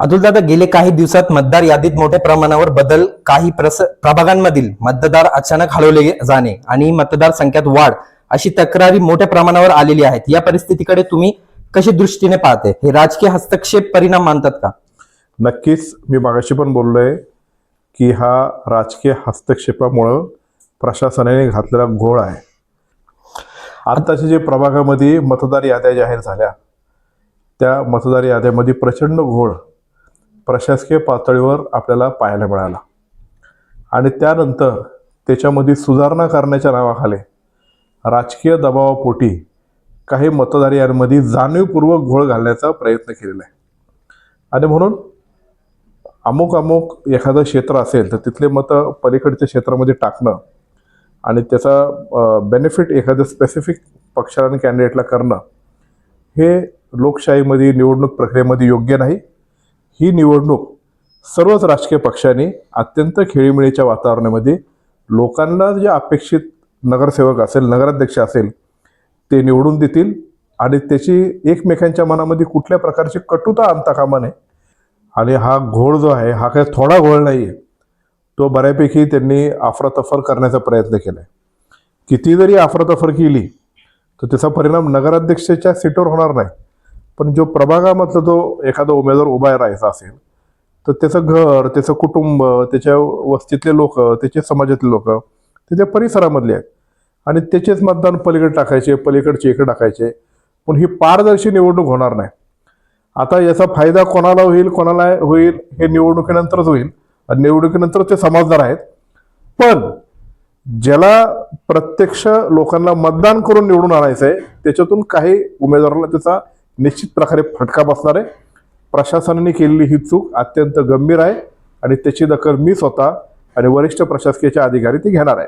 अतुलदादा गेले काही दिवसात मतदार यादीत मोठ्या प्रमाणावर बदल काही प्रस प्रभागांमधील मतदार अचानक हलवले जाणे आणि मतदार संख्यात वाढ अशी तक्रारी मोठ्या प्रमाणावर आलेली आहेत. या परिस्थितीकडे तुम्ही कशी दृष्टीने पाहते? हे राजकीय हस्तक्षेप परिणाम मानतात का? नक्कीच. मी मागाशी पण बोललोय की हा राजकीय हस्तक्षेपामुळं प्रशासनाने घातलेला घोळ आहे. आताचे जे प्रभागामध्ये मतदार याद्या जाहीर झाल्या त्या मतदार याद्यामध्ये प्रचंड घोळ प्रशासकीय पातळीवर आपल्याला पाहायला मिळाला. आणि त्यानंतर त्याच्यामध्ये सुधारणा करण्याच्या नावाखाली राजकीय दबावापोटी काही मतदार यांमध्ये जाणीवपूर्वक घोळ घालण्याचा प्रयत्न केलेला आहे. आणि म्हणून अमुक अमुक एखादं क्षेत्र असेल तर तिथले मतं पलीकडच्या क्षेत्रामध्ये टाकणं आणि त्याचा बेनिफिट एखाद्या स्पेसिफिक पक्षाला आणि कॅन्डिडेटला करणं हे लोकशाहीमध्ये निवडणूक प्रक्रियेमध्ये योग्य नाही. ही निवडणूक सर्वच राजकीय पक्षांनी अत्यंत खेळीमेळीच्या वातावरणामध्ये लोकांना जे अपेक्षित नगरसेवक असेल नगराध्यक्ष असेल ते निवडून देतील आणि त्याची एकमेकांच्या मनामध्ये कुठल्या प्रकारची कटुता आणता कामा नये आणि हा घोळ जो आहे हा काही थोडा घोळ नाही आहे तो बऱ्यापैकी त्यांनी अफरातफर करण्याचा प्रयत्न केला आहे किती जरी अफरातफर केली तर त्याचा परिणाम नगराध्यक्षाच्या सीटवर होणार नाही. पण जो प्रभागामधला जो एखादा उमेदवार उभा राहायचा असेल तर त्याचं घर त्याचं कुटुंब त्याच्या वस्तीतले लोक त्याचे समाजातले लोक त्याच्या परिसरामधले आहेत. आणि त्याचेच मतदान पलीकडे टाकायचे पलीकडचे इकडे टाकायचे. पण ही पारदर्शी निवडणूक होणार नाही. आता याचा फायदा कोणाला होईल कोणाला होईल हे निवडणुकीनंतरच होईल. आणि निवडणुकीनंतर ते समजदार आहेत. पण ज्याला प्रत्यक्ष लोकांना मतदान करून निवडून आणायचं आहे त्याच्यातून काही उमेदवाराला त्याचा निश्चित प्रकारे फटका बसणार आहे. प्रशासनाने केलेली ही चूक अत्यंत गंभीर आहे आणि त्याची दखल मी स्वतः आणि वरिष्ठ प्रशासकीय अधिकारी ती घेणार आहे.